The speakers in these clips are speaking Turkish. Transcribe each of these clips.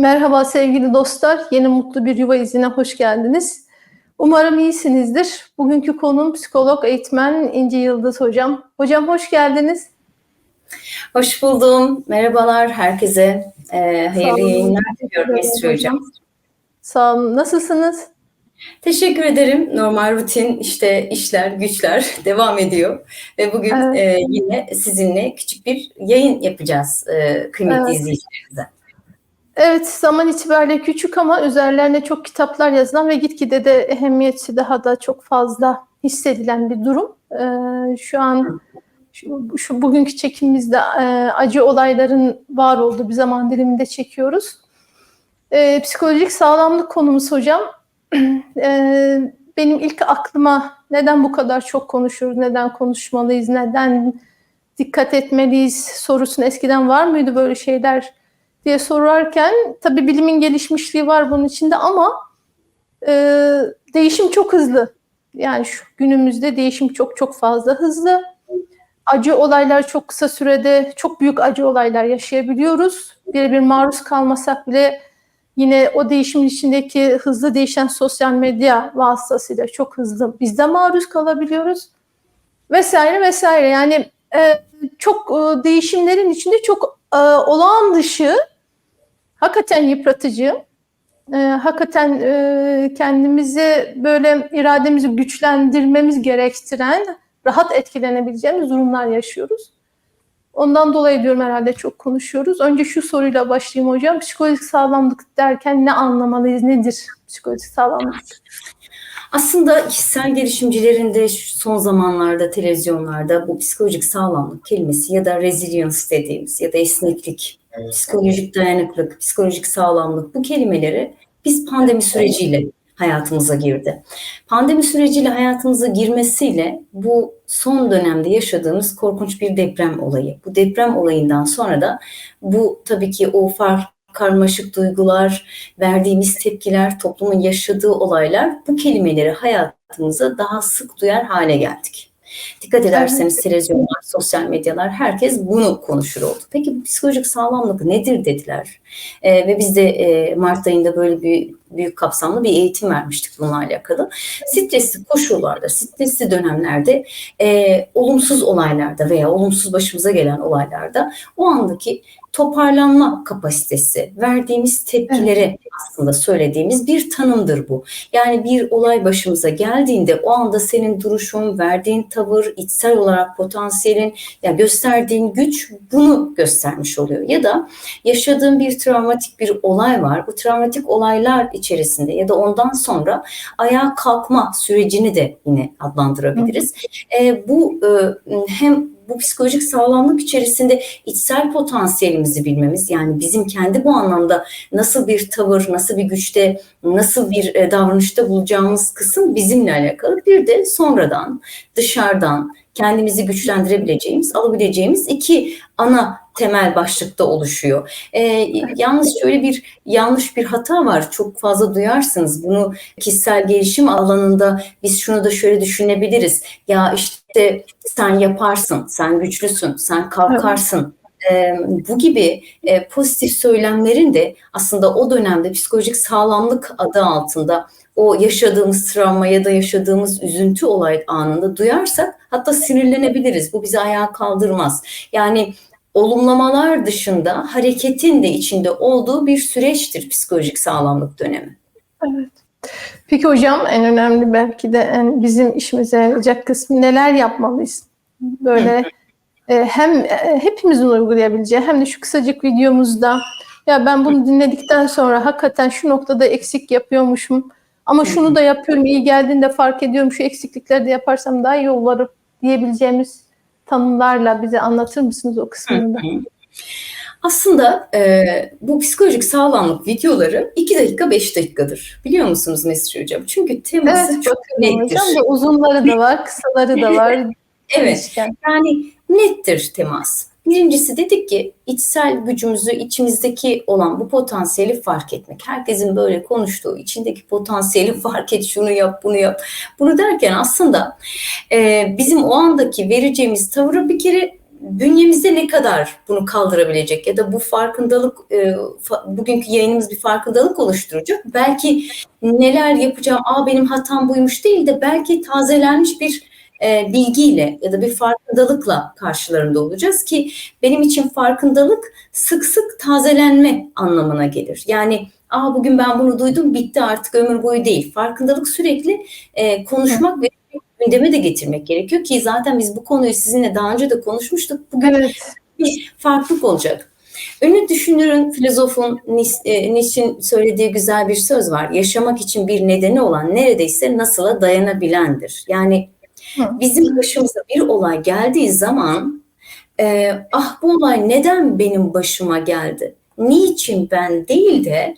Merhaba sevgili dostlar. Yeni Mutlu Bir Yuva izine hoş geldiniz. Umarım iyisinizdir. Bugünkü konum psikolog eğitmen İnci Yıldız hocam. Hocam hoş geldiniz. Hoş buldum. Merhabalar herkese. Ee, hayırlı yayınlar diliyorum Esra Hocam. Sağ olun. Nasılsınız? Teşekkür ederim. Normal rutin işte işler, güçler devam ediyor. Ve bugün Evet. e, yine sizinle küçük bir yayın yapacağız e, kıymetli Evet. izleyicilerimize. Evet, zaman itibariyle küçük ama üzerlerine çok kitaplar yazılan ve gitgide de ehemmiyeti daha da çok fazla hissedilen bir durum. Ee, şu an şu, şu bugünkü çekimimizde e, acı olayların var olduğu bir zaman diliminde çekiyoruz. Ee, psikolojik sağlamlık konumuz hocam. Ee, benim ilk aklıma neden bu kadar çok konuşuruz, neden konuşmalıyız, neden dikkat etmeliyiz sorusunu eskiden var mıydı böyle şeyler diye sorarken tabii bilimin gelişmişliği var bunun içinde ama e, değişim çok hızlı. Yani şu günümüzde değişim çok çok fazla hızlı. Acı olaylar çok kısa sürede çok büyük acı olaylar yaşayabiliyoruz. Birebir maruz kalmasak bile yine o değişimin içindeki hızlı değişen sosyal medya vasıtasıyla çok hızlı biz de maruz kalabiliyoruz. Vesaire vesaire. Yani e, çok e, değişimlerin içinde çok e, olağan dışı hakikaten yıpratıcı, e, hakikaten e, kendimizi böyle irademizi güçlendirmemiz gerektiren, rahat etkilenebileceğimiz durumlar yaşıyoruz. Ondan dolayı diyorum herhalde çok konuşuyoruz. Önce şu soruyla başlayayım hocam. Psikolojik sağlamlık derken ne anlamalıyız, nedir psikolojik sağlamlık? Aslında kişisel gelişimcilerin de son zamanlarda televizyonlarda bu psikolojik sağlamlık kelimesi ya da resilience dediğimiz ya da esneklik, psikolojik dayanıklık, psikolojik sağlamlık bu kelimeleri biz pandemi süreciyle hayatımıza girdi. Pandemi süreciyle hayatımıza girmesiyle bu son dönemde yaşadığımız korkunç bir deprem olayı. Bu deprem olayından sonra da bu tabii ki o fark karmaşık duygular, verdiğimiz tepkiler, toplumun yaşadığı olaylar bu kelimeleri hayatımıza daha sık duyar hale geldik. Dikkat ederseniz televizyonlar, sosyal medyalar herkes bunu konuşur oldu. Peki bu psikolojik sağlamlık nedir dediler. Ee, ve biz de e, Mart ayında böyle bir büyük kapsamlı bir eğitim vermiştik bununla alakalı. Stresli koşullarda, stresli dönemlerde, e, olumsuz olaylarda veya olumsuz başımıza gelen olaylarda o andaki toparlanma kapasitesi, verdiğimiz tepkilere aslında söylediğimiz bir tanımdır bu. Yani bir olay başımıza geldiğinde o anda senin duruşun, verdiğin tavır, içsel olarak potansiyelin, ya gösterdiğin güç bunu göstermiş oluyor. Ya da yaşadığın bir travmatik bir olay var. Bu travmatik olaylar içerisinde ya da ondan sonra ayağa kalkma sürecini de yine adlandırabiliriz. E, bu e, hem bu psikolojik sağlamlık içerisinde içsel potansiyelimizi bilmemiz yani bizim kendi bu anlamda nasıl bir tavır, nasıl bir güçte, nasıl bir e, davranışta bulacağımız kısım bizimle alakalı. Bir de sonradan dışarıdan kendimizi güçlendirebileceğimiz, alabileceğimiz iki ana temel başlıkta oluşuyor. Ee, yalnız şöyle bir yanlış bir hata var. Çok fazla duyarsınız. Bunu kişisel gelişim alanında biz şunu da şöyle düşünebiliriz. Ya işte sen yaparsın, sen güçlüsün, sen kalkarsın. Ee, bu gibi e, pozitif söylemlerin de aslında o dönemde psikolojik sağlamlık adı altında o yaşadığımız travma ya da yaşadığımız üzüntü olay anında duyarsak hatta sinirlenebiliriz. Bu bizi ayağa kaldırmaz. Yani olumlamalar dışında hareketin de içinde olduğu bir süreçtir psikolojik sağlamlık dönemi. Evet. Peki hocam en önemli belki de en bizim işimize yarayacak kısmı neler yapmalıyız? Böyle e, hem e, hepimizin uygulayabileceği hem de şu kısacık videomuzda ya ben bunu dinledikten sonra hakikaten şu noktada eksik yapıyormuşum ama şunu da yapıyorum iyi geldiğinde fark ediyorum şu eksiklikleri de yaparsam daha iyi olurum diyebileceğimiz tanımlarla bize anlatır mısınız o kısmını da? Aslında e, bu psikolojik sağlamlık videoları 2 dakika 5 dakikadır. Biliyor musunuz Mesut Hocam? Çünkü teması Evet, çok nettir. hocam da uzunları da var, kısaları da var. Evet. Yani nettir temas. Birincisi dedik ki içsel gücümüzü, içimizdeki olan bu potansiyeli fark etmek. Herkesin böyle konuştuğu içindeki potansiyeli fark et, şunu yap, bunu yap. Bunu derken aslında e, bizim o andaki vereceğimiz tavırı bir kere bünyemizde ne kadar bunu kaldırabilecek ya da bu farkındalık e, fa- bugünkü yayınımız bir farkındalık oluşturacak. Belki neler yapacağım, aa benim hatam buymuş değil de belki tazelenmiş bir e, bilgiyle ya da bir farkındalıkla karşılarında olacağız ki benim için farkındalık sık sık tazelenme anlamına gelir. Yani aa bugün ben bunu duydum bitti artık ömür boyu değil. Farkındalık sürekli e, konuşmak ve gündeme de getirmek gerekiyor ki zaten biz bu konuyu sizinle daha önce de konuşmuştuk. Bugün Evet. bir farklılık olacak. Ünlü düşünürün, filozofun e, Nietzsche'nin söylediği güzel bir söz var. Yaşamak için bir nedeni olan neredeyse nasıla dayanabilendir. Yani Bizim başımıza bir olay geldiği zaman e, ah bu olay neden benim başıma geldi? Niçin ben değil de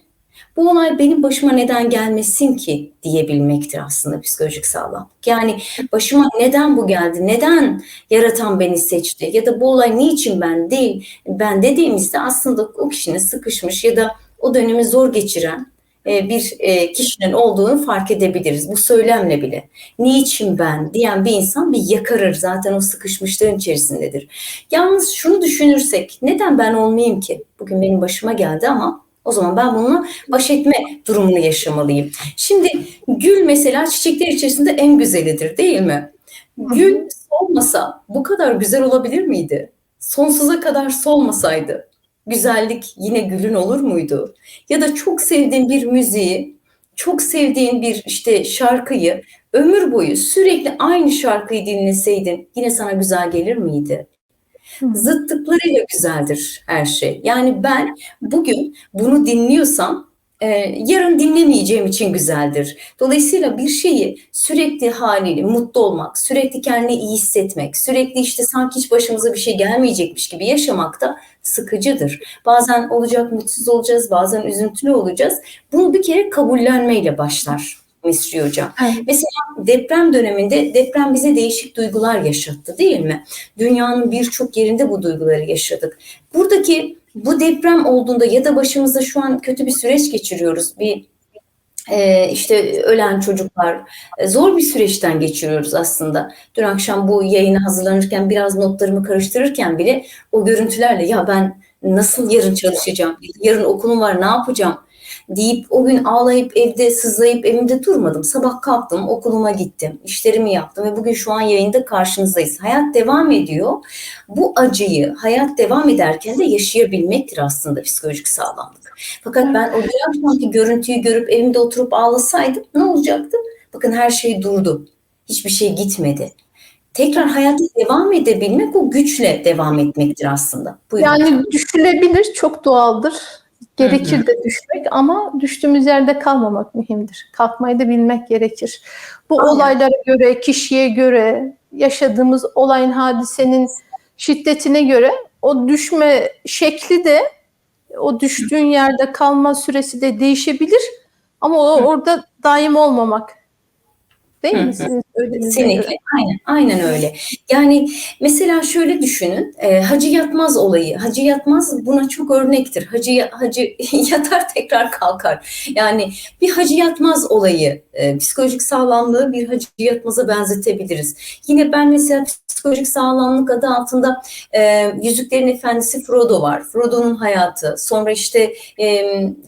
bu olay benim başıma neden gelmesin ki diyebilmektir aslında psikolojik sağlamlık. Yani başıma neden bu geldi? Neden yaratan beni seçti? Ya da bu olay niçin ben değil? Ben dediğimizde aslında o kişinin sıkışmış ya da o dönemi zor geçiren bir e, kişinin olduğunu fark edebiliriz. Bu söylemle bile. Niçin ben diyen bir insan bir yakarır. Zaten o sıkışmışlığın içerisindedir. Yalnız şunu düşünürsek neden ben olmayayım ki? Bugün benim başıma geldi ama o zaman ben bununla baş etme durumunu yaşamalıyım. Şimdi gül mesela çiçekler içerisinde en güzelidir değil mi? Gül solmasa bu kadar güzel olabilir miydi? Sonsuza kadar solmasaydı güzellik yine gülün olur muydu? Ya da çok sevdiğin bir müziği, çok sevdiğin bir işte şarkıyı ömür boyu sürekli aynı şarkıyı dinleseydin yine sana güzel gelir miydi? Zıttıklarıyla güzeldir her şey. Yani ben bugün bunu dinliyorsam e, yarın dinlemeyeceğim için güzeldir. Dolayısıyla bir şeyi sürekli haliyle mutlu olmak, sürekli kendini iyi hissetmek, sürekli işte sanki hiç başımıza bir şey gelmeyecekmiş gibi yaşamak da sıkıcıdır. Bazen olacak mutsuz olacağız, bazen üzüntülü olacağız. Bunu bir kere kabullenmeyle başlar Misri Hocam. Evet. Deprem döneminde deprem bize değişik duygular yaşattı değil mi? Dünyanın birçok yerinde bu duyguları yaşadık. Buradaki bu deprem olduğunda ya da başımızda şu an kötü bir süreç geçiriyoruz. Bir e, işte ölen çocuklar e, zor bir süreçten geçiriyoruz aslında. Dün akşam bu yayına hazırlanırken biraz notlarımı karıştırırken bile o görüntülerle ya ben nasıl yarın çalışacağım, yarın okulum var ne yapacağım deyip o gün ağlayıp evde sızlayıp evimde durmadım. Sabah kalktım, okuluma gittim, işlerimi yaptım ve bugün şu an yayında karşınızdayız. Hayat devam ediyor. Bu acıyı hayat devam ederken de yaşayabilmektir aslında psikolojik sağlamlık. Fakat ben o bir akşamki görüntüyü görüp evimde oturup ağlasaydım ne olacaktı? Bakın her şey durdu. Hiçbir şey gitmedi. Tekrar hayata devam edebilmek o güçle devam etmektir aslında. Buyurun. Yani düşülebilir, çok doğaldır. Gerekir de düşmek ama düştüğümüz yerde kalmamak mühimdir. Kalkmayı da bilmek gerekir. Bu Aynen. olaylara göre, kişiye göre, yaşadığımız olayın, hadisenin şiddetine göre o düşme şekli de o düştüğün yerde kalma süresi de değişebilir. Ama o orada daim olmamak. Değil mi sizin? Kesinlikle. Aynen, aynen öyle. Yani mesela şöyle düşünün. e, Hacı Yatmaz olayı. Hacı Yatmaz buna çok örnektir. Hacı hacı yatar tekrar kalkar. Yani bir Hacı Yatmaz olayı e, psikolojik sağlamlığı bir Hacı Yatmaz'a benzetebiliriz. Yine ben mesela psikolojik sağlamlık adı altında e, Yüzüklerin Efendisi Frodo var. Frodo'nun hayatı. Sonra işte e,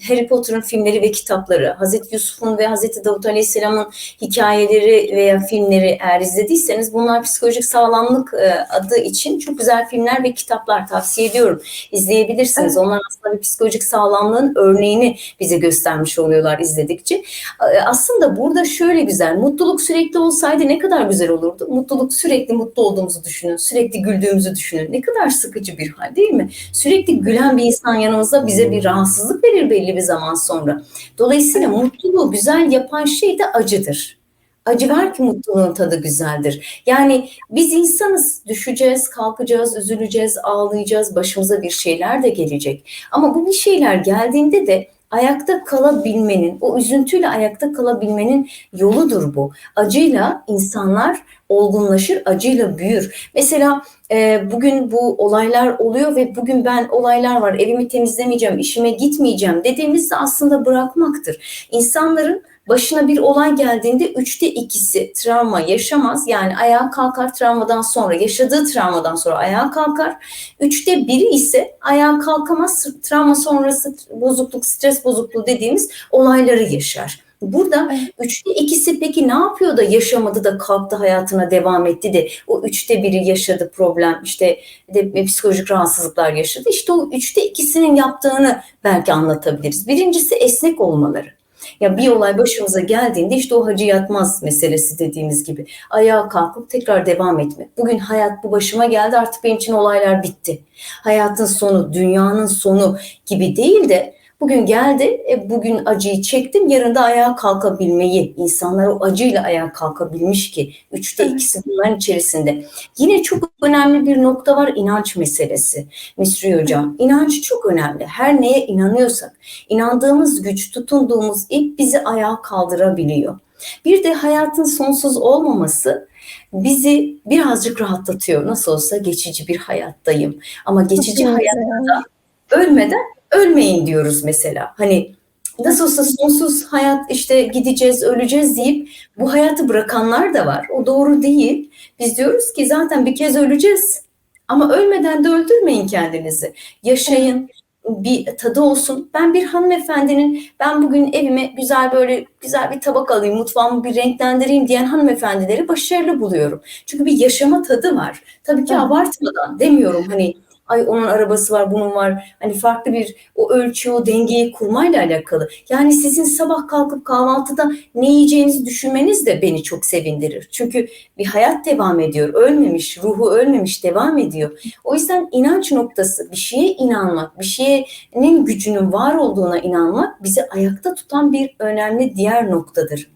Harry Potter'ın filmleri ve kitapları. Hazreti Yusuf'un ve Hazreti Davut Aleyhisselam'ın hikayeleri veya filmleri eğer izlediyseniz bunlar psikolojik sağlamlık e, adı için çok güzel filmler ve kitaplar tavsiye ediyorum. İzleyebilirsiniz. Onlar aslında bir psikolojik sağlamlığın örneğini bize göstermiş oluyorlar izledikçe. E, Aslında burada şöyle güzel. Mutluluk sürekli olsaydı ne kadar güzel olurdu. Mutluluk sürekli mutlu olduğumuzu düşünün. Sürekli güldüğümüzü düşünün. Ne kadar sıkıcı bir hal değil mi? Sürekli gülen bir insan yanımızda bize bir rahatsızlık verir belli bir zaman sonra. Dolayısıyla mutluluğu güzel yapan şey de acıdır. Acı ver ki mutluluğun tadı güzeldir. Yani biz insanız, düşeceğiz, kalkacağız, üzüleceğiz, ağlayacağız, başımıza bir şeyler de gelecek. Ama bu bir şeyler geldiğinde de ayakta kalabilmenin, o üzüntüyle ayakta kalabilmenin yoludur bu. Acıyla insanlar olgunlaşır, acıyla büyür. Mesela e, bugün bu olaylar oluyor ve bugün ben olaylar var, evimi temizlemeyeceğim, işime gitmeyeceğim dediğimizde aslında bırakmaktır. İnsanların başına bir olay geldiğinde üçte ikisi travma yaşamaz. Yani ayağa kalkar travmadan sonra, yaşadığı travmadan sonra ayağa kalkar. Üçte biri ise ayağa kalkamaz, travma sonrası bozukluk, stres bozukluğu dediğimiz olayları yaşar. Burada üçte ikisi peki ne yapıyor da yaşamadı da kalktı hayatına devam etti de o üçte biri yaşadı problem işte de psikolojik rahatsızlıklar yaşadı. İşte o üçte ikisinin yaptığını belki anlatabiliriz. Birincisi esnek olmaları. Ya bir olay başımıza geldiğinde işte o hacı yatmaz meselesi dediğimiz gibi. Ayağa kalkıp tekrar devam etmek. Bugün hayat bu başıma geldi artık benim için olaylar bitti. Hayatın sonu, dünyanın sonu gibi değil de bugün geldi, e, bugün acıyı çektim, yarın da ayağa kalkabilmeyi, insanlar o acıyla ayağa kalkabilmiş ki üçte ikisi bunların içerisinde. Yine çok önemli bir nokta var inanç meselesi. Misri Hocam, inanç çok önemli. Her neye inanıyorsak, inandığımız güç, tutunduğumuz ip bizi ayağa kaldırabiliyor. Bir de hayatın sonsuz olmaması bizi birazcık rahatlatıyor. Nasıl olsa geçici bir hayattayım. Ama geçici Kesinlikle hayat yani. Ölmeden ölmeyin diyoruz mesela. Hani nasıl olsa sonsuz hayat işte gideceğiz, öleceğiz deyip bu hayatı bırakanlar da var. O doğru değil. Biz diyoruz ki zaten bir kez öleceğiz. Ama ölmeden de öldürmeyin kendinizi. Yaşayın, bir tadı olsun. Ben bir hanımefendinin ben bugün evime güzel böyle güzel bir tabak alayım, mutfağımı bir renklendireyim diyen hanımefendileri başarılı buluyorum. Çünkü bir yaşama tadı var. Tabii ki abartmadan demiyorum hani ay onun arabası var, bunun var. Hani farklı bir o ölçü, o dengeyi kurmayla alakalı. Yani sizin sabah kalkıp kahvaltıda ne yiyeceğinizi düşünmeniz de beni çok sevindirir. Çünkü bir hayat devam ediyor. Ölmemiş, ruhu ölmemiş devam ediyor. O yüzden inanç noktası, bir şeye inanmak, bir şeyin gücünün var olduğuna inanmak bizi ayakta tutan bir önemli diğer noktadır.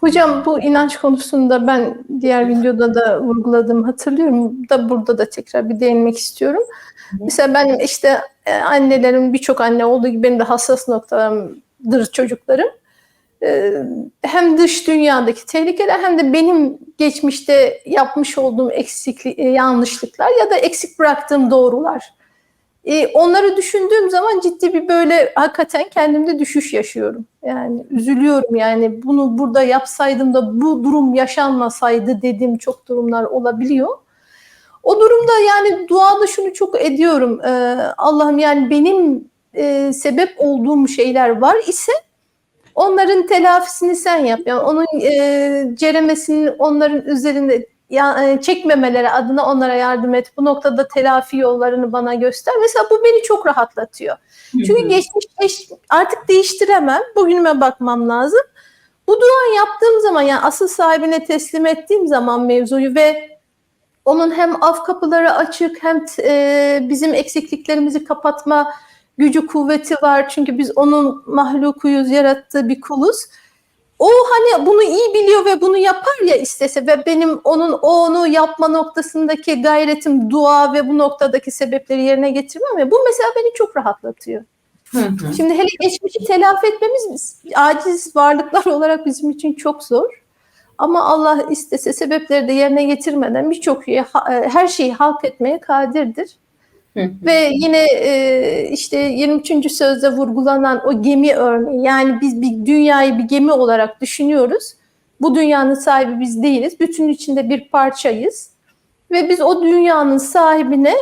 Hocam bu inanç konusunda ben diğer videoda da vurguladığımı hatırlıyorum da burada da tekrar bir değinmek istiyorum. Mesela ben işte e, annelerin birçok anne olduğu gibi benim de hassas noktalarımdır çocuklarım. E, Hem dış dünyadaki tehlikeler hem de benim geçmişte yapmış olduğum eksiklik, e, yanlışlıklar ya da eksik bıraktığım doğrular. E, onları düşündüğüm zaman ciddi bir böyle hakikaten kendimde düşüş yaşıyorum. Yani üzülüyorum yani bunu burada yapsaydım da bu durum yaşanmasaydı dediğim çok durumlar olabiliyor. O durumda yani duada şunu çok ediyorum. E, Allah'ım yani benim e, sebep olduğum şeyler var ise onların telafisini sen yap. Yani onun e, ceremesini onların üzerinde ya, e, çekmemeleri adına onlara yardım et. Bu noktada telafi yollarını bana göster. Mesela bu beni çok rahatlatıyor. Çünkü geçmiş geç, artık değiştiremem. Bugünüme bakmam lazım. Bu duayı yaptığım zaman yani asıl sahibine teslim ettiğim zaman mevzuyu ve onun hem af kapıları açık hem e, bizim eksikliklerimizi kapatma gücü kuvveti var. Çünkü biz onun mahlukuyuz, yarattığı bir kuluz. O hani bunu iyi biliyor ve bunu yapar ya istese ve benim onun o onu yapma noktasındaki gayretim dua ve bu noktadaki sebepleri yerine getirmem ya bu mesela beni çok rahatlatıyor. Hı hı. Şimdi hele geçmişi telafi etmemiz aciz varlıklar olarak bizim için çok zor. Ama Allah istese sebepleri de yerine getirmeden birçok e, her şeyi halk etmeye kadirdir. Ve yine e, işte 23. sözde vurgulanan o gemi örneği yani biz bir dünyayı bir gemi olarak düşünüyoruz. Bu dünyanın sahibi biz değiliz. Bütünün içinde bir parçayız. Ve biz o dünyanın sahibine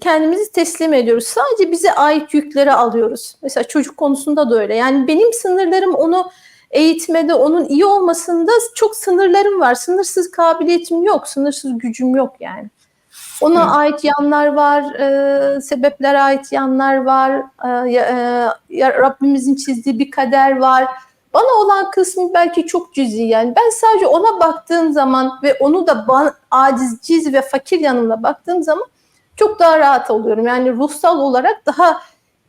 kendimizi teslim ediyoruz. Sadece bize ait yükleri alıyoruz. Mesela çocuk konusunda da öyle. Yani benim sınırlarım onu eğitmede, onun iyi olmasında çok sınırlarım var. Sınırsız kabiliyetim yok, sınırsız gücüm yok yani. Ona Hı. ait yanlar var, e, sebeplere ait yanlar var, e, e, Rabbimizin çizdiği bir kader var. Bana olan kısmı belki çok cüzi yani. Ben sadece ona baktığım zaman ve onu da ban- aciz, ciz ve fakir yanımla baktığım zaman çok daha rahat oluyorum. Yani ruhsal olarak daha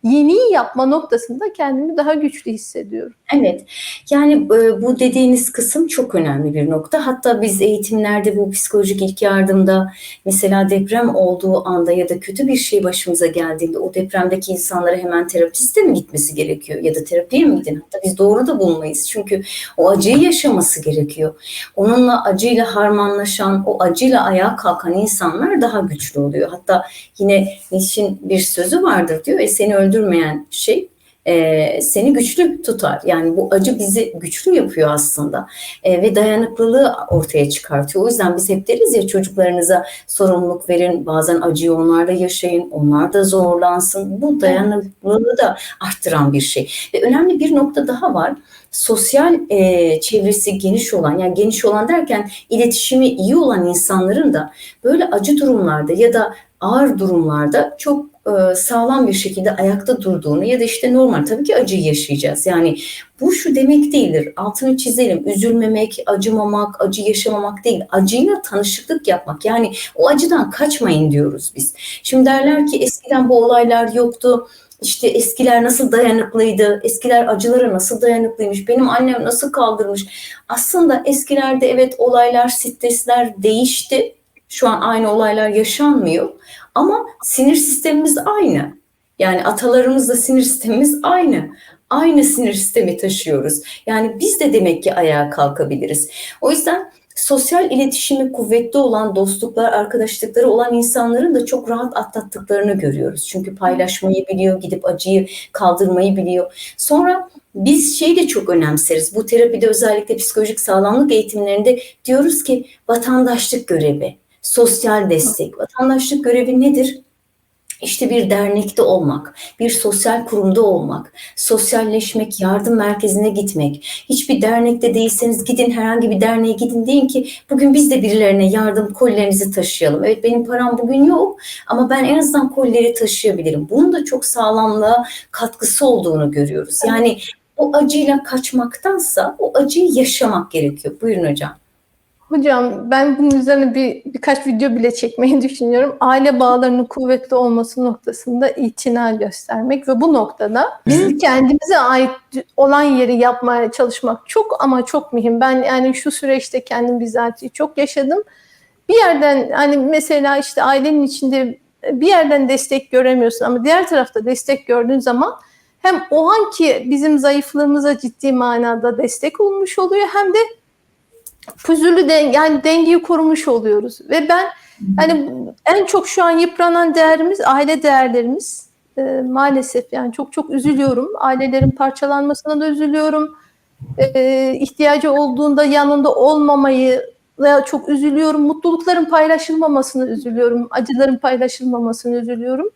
yeni yapma noktasında kendimi daha güçlü hissediyorum. Evet, yani bu dediğiniz kısım çok önemli bir nokta. Hatta biz eğitimlerde bu psikolojik ilk yardımda mesela deprem olduğu anda ya da kötü bir şey başımıza geldiğinde o depremdeki insanlara hemen terapiste mi gitmesi gerekiyor ya da terapiye mi gidin? Hatta biz doğru da bulmayız çünkü o acıyı yaşaması gerekiyor. Onunla acıyla harmanlaşan, o acıyla ayağa kalkan insanlar daha güçlü oluyor. Hatta yine Nietzsche'nin bir sözü vardır diyor, e, seni öldürmeyen şey e, seni güçlü tutar. Yani bu acı bizi güçlü yapıyor aslında E, ve dayanıklılığı ortaya çıkartıyor. O yüzden biz hep deriz ya çocuklarınıza sorumluluk verin, bazen acıyı onlar da yaşayın, onlar da zorlansın. Bu dayanıklılığı da arttıran bir şey. Ve önemli bir nokta daha var. Sosyal e, çevresi geniş olan, yani geniş olan derken iletişimi iyi olan insanların da böyle acı durumlarda ya da ağır durumlarda çok e, sağlam bir şekilde ayakta durduğunu ya da işte normal tabii ki acıyı yaşayacağız. Yani bu şu demek değildir. Altını çizelim. Üzülmemek, acımamak, acı yaşamamak değil. Acıyla tanışıklık yapmak. Yani o acıdan kaçmayın diyoruz biz. Şimdi derler ki eskiden bu olaylar yoktu. İşte eskiler nasıl dayanıklıydı, eskiler acılara nasıl dayanıklıymış, benim annem nasıl kaldırmış. Aslında eskilerde evet olaylar, stresler değişti. Şu an aynı olaylar yaşanmıyor. Ama sinir sistemimiz aynı. Yani atalarımızla sinir sistemimiz aynı. Aynı sinir sistemi taşıyoruz. Yani biz de demek ki ayağa kalkabiliriz. O yüzden sosyal iletişimi kuvvetli olan dostluklar, arkadaşlıkları olan insanların da çok rahat atlattıklarını görüyoruz. Çünkü paylaşmayı biliyor, gidip acıyı kaldırmayı biliyor. Sonra biz şeyi de çok önemseriz. Bu terapide özellikle psikolojik sağlamlık eğitimlerinde diyoruz ki vatandaşlık görevi, sosyal destek. Vatandaşlık görevi nedir? İşte bir dernekte olmak, bir sosyal kurumda olmak, sosyalleşmek, yardım merkezine gitmek. Hiçbir dernekte değilseniz gidin herhangi bir derneğe gidin deyin ki bugün biz de birilerine yardım kolilerinizi taşıyalım. Evet benim param bugün yok ama ben en azından kolileri taşıyabilirim. Bunun da çok sağlamlığa katkısı olduğunu görüyoruz. Yani o acıyla kaçmaktansa o acıyı yaşamak gerekiyor. Buyurun hocam. Hocam ben bunun üzerine bir birkaç video bile çekmeyi düşünüyorum. Aile bağlarının kuvvetli olması noktasında itina göstermek ve bu noktada bizim kendimize ait olan yeri yapmaya çalışmak çok ama çok mühim. Ben yani şu süreçte kendim bizatihi çok yaşadım. Bir yerden hani mesela işte ailenin içinde bir yerden destek göremiyorsun ama diğer tarafta destek gördüğün zaman hem o anki bizim zayıflığımıza ciddi manada destek olmuş oluyor hem de püzürlü den yani dengeyi korumuş oluyoruz. Ve ben hani en çok şu an yıpranan değerimiz aile değerlerimiz. E, maalesef yani çok çok üzülüyorum. Ailelerin parçalanmasına da üzülüyorum. E, ihtiyacı olduğunda yanında olmamayı da çok üzülüyorum. Mutlulukların paylaşılmamasını üzülüyorum. Acıların paylaşılmamasını üzülüyorum.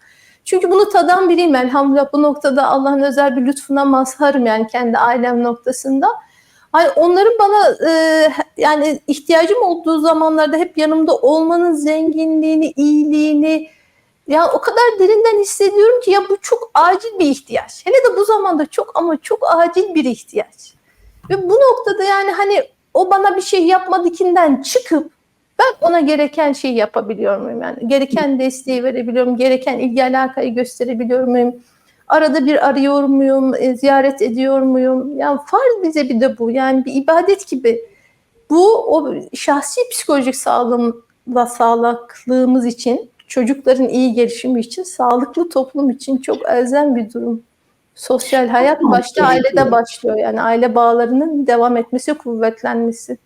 Çünkü bunu tadan biriyim elhamdülillah bu noktada Allah'ın özel bir lütfuna mazharım yani kendi ailem noktasında. Hani onların bana e, yani ihtiyacım olduğu zamanlarda hep yanımda olmanın zenginliğini, iyiliğini ya o kadar derinden hissediyorum ki ya bu çok acil bir ihtiyaç. Hele de bu zamanda çok ama çok acil bir ihtiyaç. Ve bu noktada yani hani o bana bir şey yapmadikinden çıkıp ben ona gereken şeyi yapabiliyor muyum? Yani gereken desteği verebiliyorum, gereken ilgi alakayı gösterebiliyor muyum? Arada bir arıyor muyum, e, ziyaret ediyor muyum? Yani farz bize bir de bu. Yani bir ibadet gibi. Bu o şahsi psikolojik sağlığımla sağlıklığımız için, çocukların iyi gelişimi için, sağlıklı toplum için çok elzem bir durum. Sosyal hayat başta ailede başlıyor. Yani aile bağlarının devam etmesi, kuvvetlenmesi.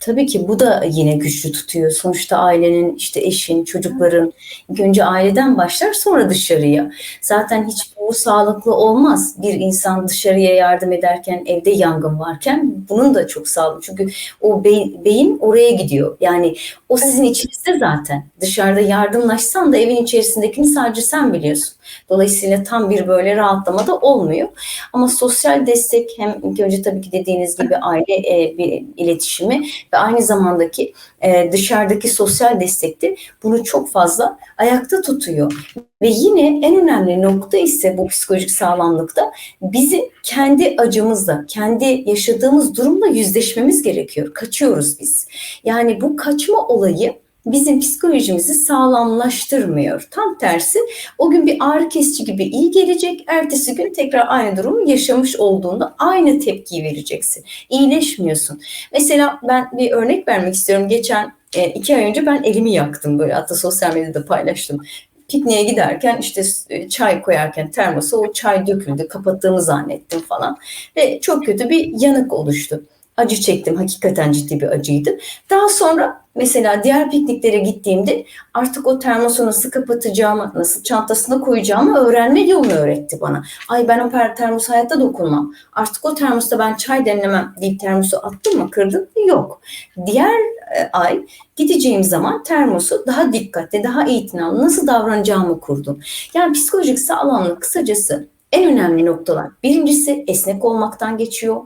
Tabii ki bu da yine güçlü tutuyor. Sonuçta ailenin, işte eşin, çocukların ilk önce aileden başlar sonra dışarıya. Zaten hiç bu sağlıklı olmaz. Bir insan dışarıya yardım ederken evde yangın varken bunun da çok sağlıklı. Çünkü o beyin, beyin oraya gidiyor. Yani o sizin içinizde zaten. Dışarıda yardımlaşsan da evin içerisindekini sadece sen biliyorsun. Dolayısıyla tam bir böyle rahatlama da olmuyor. Ama sosyal destek hem ilk önce tabii ki dediğiniz gibi aile e, bir iletişimi ve aynı zamandaki e, dışarıdaki sosyal destekte bunu çok fazla ayakta tutuyor. Ve yine en önemli nokta ise bu psikolojik sağlamlıkta bizim kendi acımızla, kendi yaşadığımız durumla yüzleşmemiz gerekiyor. Kaçıyoruz biz. Yani bu kaçma olayı bizim psikolojimizi sağlamlaştırmıyor. Tam tersi o gün bir ağrı kesici gibi iyi gelecek. Ertesi gün tekrar aynı durumu yaşamış olduğunda aynı tepkiyi vereceksin. İyileşmiyorsun. Mesela ben bir örnek vermek istiyorum. Geçen e, iki ay önce ben elimi yaktım böyle hatta sosyal medyada paylaştım pikniğe giderken işte e, çay koyarken termosa o çay döküldü kapattığımı zannettim falan ve çok kötü bir yanık oluştu acı çektim. Hakikaten ciddi bir acıydı. Daha sonra mesela diğer pikniklere gittiğimde artık o termosu nasıl kapatacağımı, nasıl çantasına koyacağımı öğrenme yolunu öğretti bana. Ay ben o termosa hayatta dokunmam. Artık o termosta ben çay demlemem deyip termosu attım mı kırdım mı? Yok. Diğer e, ay gideceğim zaman termosu daha dikkatli, daha itinalı nasıl davranacağımı kurdum. Yani psikolojik sağlamlık kısacası en önemli noktalar. Birincisi esnek olmaktan geçiyor.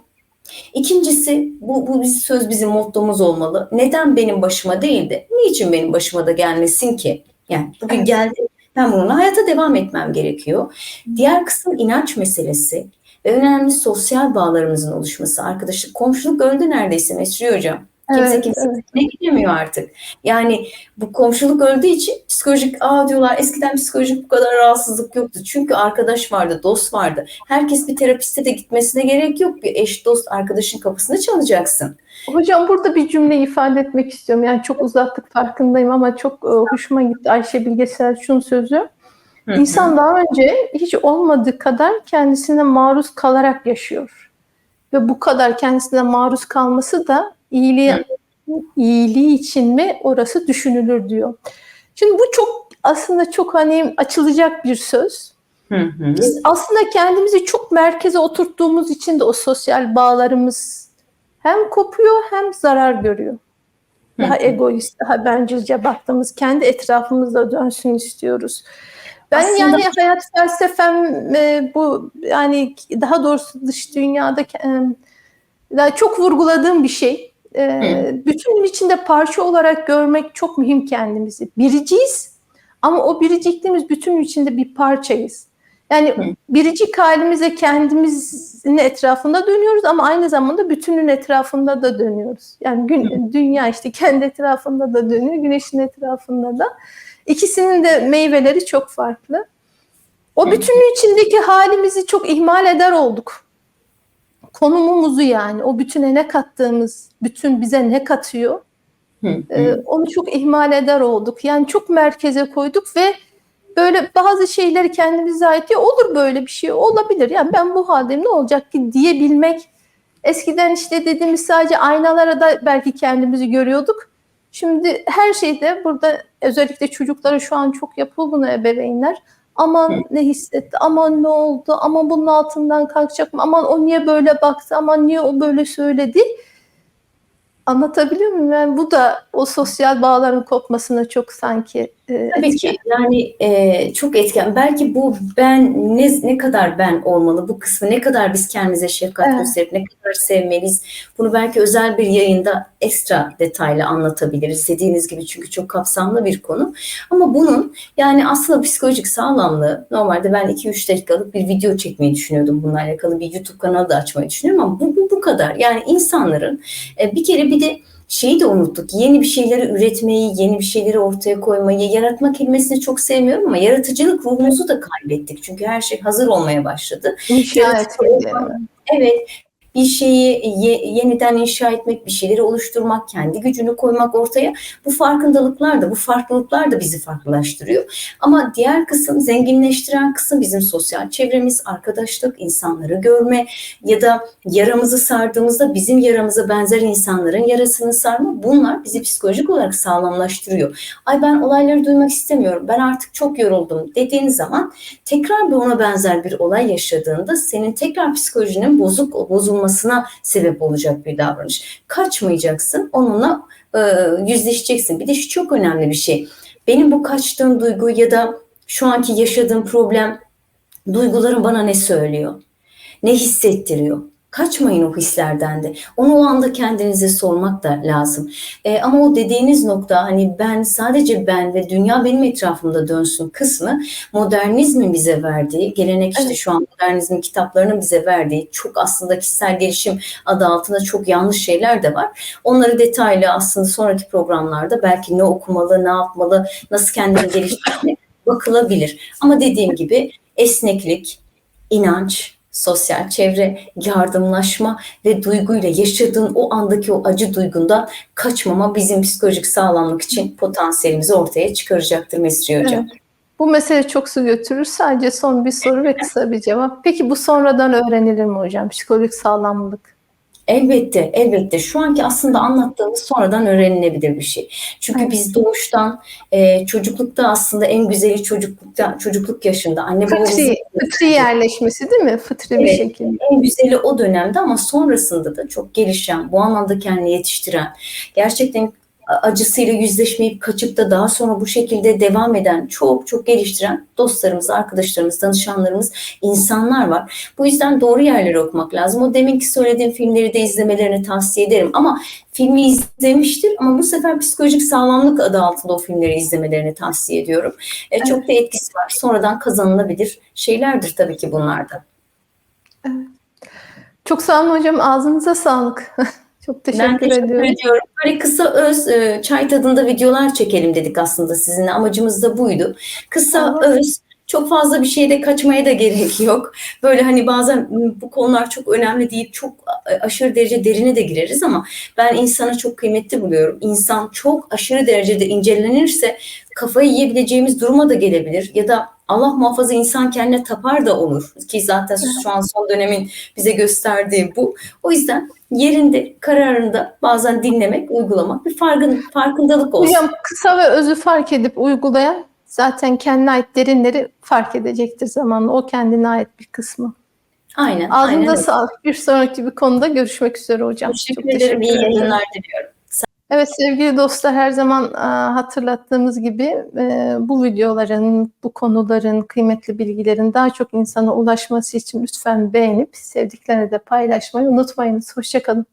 İkincisi bu, bu biz- söz bizim mottomuz olmalı. Neden benim başıma değil de niçin benim başıma da gelmesin ki? Yani bugün Evet. geldi ben bununla hayata devam etmem gerekiyor. Diğer kısım inanç meselesi ve önemli sosyal bağlarımızın oluşması. Arkadaşlık, komşuluk öldü neredeyse Mesri Hocam. Kimse Evet, kimse evet. ne gidemiyor artık. Yani bu komşuluk öldüğü için psikolojik aa diyorlar eskiden psikolojik bu kadar rahatsızlık yoktu. Çünkü arkadaş vardı, dost vardı. Herkes bir terapiste de gitmesine gerek yok. Bir eş, dost, arkadaşın kapısını çalacaksın. Hocam burada bir cümle ifade etmek istiyorum. Yani çok uzattık farkındayım ama çok e, hoşuma gitti Ayşe Bilge Selçuk'un sözü. İnsan daha önce hiç olmadığı kadar kendisine maruz kalarak yaşıyor. Ve bu kadar kendisine maruz kalması da iyiliği, iyiliği için mi orası düşünülür diyor. Şimdi bu çok aslında çok hani açılacak bir söz. Hı hı. Biz aslında kendimizi çok merkeze oturttuğumuz için de o sosyal bağlarımız hem kopuyor hem zarar görüyor. Daha Hı hı. egoist, daha bencilce baktığımız kendi etrafımızda dönsün istiyoruz. Ben Aslında- yani hayat felsefem e, bu yani daha doğrusu dış dünyada e, daha çok vurguladığım bir şey. E, bütünün içinde parça olarak görmek çok mühim kendimizi. Biriciyiz ama o biricikliğimiz bütünün içinde bir parçayız. Yani Hı. biricik halimize kendimizin etrafında dönüyoruz ama aynı zamanda bütünün etrafında da dönüyoruz. Yani gün, dünya işte kendi etrafında da dönüyor, güneşin etrafında da. İkisinin de meyveleri çok farklı. O bütünün içindeki halimizi çok ihmal eder olduk. Konumumuzu yani o bütüne ne kattığımız, bütün bize ne katıyor Hı hı. ee, onu çok ihmal eder olduk. Yani çok merkeze koyduk ve böyle bazı şeyleri kendimize ait ya olur böyle bir şey olabilir. Yani ben bu haldeyim ne olacak ki diyebilmek. Eskiden işte dediğimiz sadece aynalara da belki kendimizi görüyorduk. Şimdi her şeyde burada özellikle çocuklara şu an çok yapıyor bunu ebeveynler. Aman ne hissetti, aman ne oldu, aman bunun altından kalkacak mı, aman o niye böyle baktı, aman niye o böyle söyledi. Anlatabiliyor muyum? Yani bu da o sosyal bağların kopmasına çok sanki e, Tabii etken. ki yani e, çok etken. Belki bu ben ne ne kadar ben olmalı bu kısmı ne kadar biz kendimize şefkat Evet. gösterip ne kadar sevmeliyiz. Bunu belki özel bir yayında ekstra detaylı anlatabiliriz. Dediğiniz gibi çünkü çok kapsamlı bir konu. Ama bunun yani aslında psikolojik sağlamlığı normalde ben 2-3 dakikalık bir video çekmeyi düşünüyordum bununla alakalı bir YouTube kanalı da açmayı düşünüyorum ama bu, bu, bu kadar. Yani insanların e, bir kere bir de şeyi de unuttuk. Yeni bir şeyleri üretmeyi, yeni bir şeyleri ortaya koymayı, yaratma kelimesini çok sevmiyorum ama yaratıcılık ruhumuzu da kaybettik. Çünkü her şey hazır olmaya başladı. İnşa Yaratıcı etmek olmak, yani. Evet, bir şeyi ye- yeniden inşa etmek, bir şeyleri oluşturmak, kendi gücünü koymak ortaya. Bu farkındalıklar da, bu farklılıklar da bizi farklılaştırıyor. Ama diğer kısım, zenginleştiren kısım bizim sosyal çevremiz, arkadaşlık, insanları görme ya da yaramızı sardığımızda bizim yaramıza benzer insanların yarasını sarma. Bunlar bizi psikolojik olarak sağlamlaştırıyor. Ay ben olayları duymak istemiyorum, ben artık çok yoruldum dediğin zaman tekrar bir ona benzer bir olay yaşadığında senin tekrar psikolojinin bozuk bozulmasına sebep olacak bir davranış. Kaçmayacaksın, onunla e, yüzleşeceksin. Bir de şu çok önemli bir şey. Benim bu kaçtığım duygu ya da şu anki yaşadığım problem duygularım bana ne söylüyor? Ne hissettiriyor? Kaçmayın o hislerden de. Onu o anda kendinize sormak da lazım. E, ama o dediğiniz nokta hani ben sadece ben ve dünya benim etrafımda dönsün kısmı modernizmin bize verdiği, gelenek işte Evet. şu an modernizmin kitaplarının bize verdiği çok aslında kişisel gelişim adı altında çok yanlış şeyler de var. Onları detaylı aslında sonraki programlarda belki ne okumalı, ne yapmalı, nasıl kendini geliştirmek bakılabilir. Ama dediğim gibi esneklik, inanç, sosyal çevre, yardımlaşma ve duyguyla yaşadığın o andaki o acı duygundan kaçmama bizim psikolojik sağlamlık için potansiyelimizi ortaya çıkaracaktır Mesri Hocam. Evet. Bu mesele çok su götürür. Sadece son bir soru ve kısa bir cevap. Peki bu sonradan öğrenilir mi hocam? Psikolojik sağlamlık. Elbette, elbette. Şu anki aslında anlattığımız sonradan öğrenilebilir bir şey. Çünkü Evet. biz doğuştan, e, çocuklukta aslında en güzeli çocuklukta, çocukluk yaşında anne babamızın Fıtri, fıtri yerleşmesi değil mi? Fıtri bir Evet. şekilde. en güzeli o dönemde ama sonrasında da çok gelişen, bu anlamda kendini yetiştiren, gerçekten acısıyla yüzleşmeyip kaçıp da daha sonra bu şekilde devam eden, çok çok geliştiren dostlarımız, arkadaşlarımız, danışanlarımız, insanlar var. Bu yüzden doğru yerleri okumak lazım. O deminki söylediğim filmleri de izlemelerini tavsiye ederim. Ama filmi izlemiştir ama bu sefer psikolojik sağlamlık adı altında o filmleri izlemelerini tavsiye ediyorum. E, Çok da etkisi var. Sonradan kazanılabilir şeylerdir tabii ki bunlar da. Çok sağ olun hocam. Ağzınıza sağlık. Çok teşekkür, ben teşekkür ediyorum. ediyorum. Böyle kısa öz e, çay tadında videolar çekelim dedik aslında sizinle. Amacımız da buydu. Kısa Tamam. öz çok fazla bir şeyde kaçmaya da gerek yok. Böyle hani bazen "Hı, bu konular çok önemli deyip çok aşırı derece derine de gireriz ama ben insanı çok kıymetli buluyorum. İnsan çok aşırı derecede incelenirse kafayı yiyebileceğimiz duruma da gelebilir ya da Allah muhafaza insan kendine tapar da olur ki zaten şu an son dönemin bize gösterdiği bu. O yüzden yerinde, kararında bazen dinlemek, uygulamak bir farkın, farkındalık olsun. Hocam kısa ve özü fark edip uygulayan zaten kendine ait derinleri fark edecektir zamanla. O kendine ait bir kısmı. Aynen. aynen Ağzınıza öyle. sağlık. Bir sonraki bir konuda görüşmek üzere hocam. Teşekkür Çok ederim. İyi yayınlar diliyorum. Evet sevgili dostlar her zaman e, hatırlattığımız gibi e, bu videoların, bu konuların, kıymetli bilgilerin daha çok insana ulaşması için lütfen beğenip sevdiklerine de paylaşmayı unutmayınız. Hoşçakalın.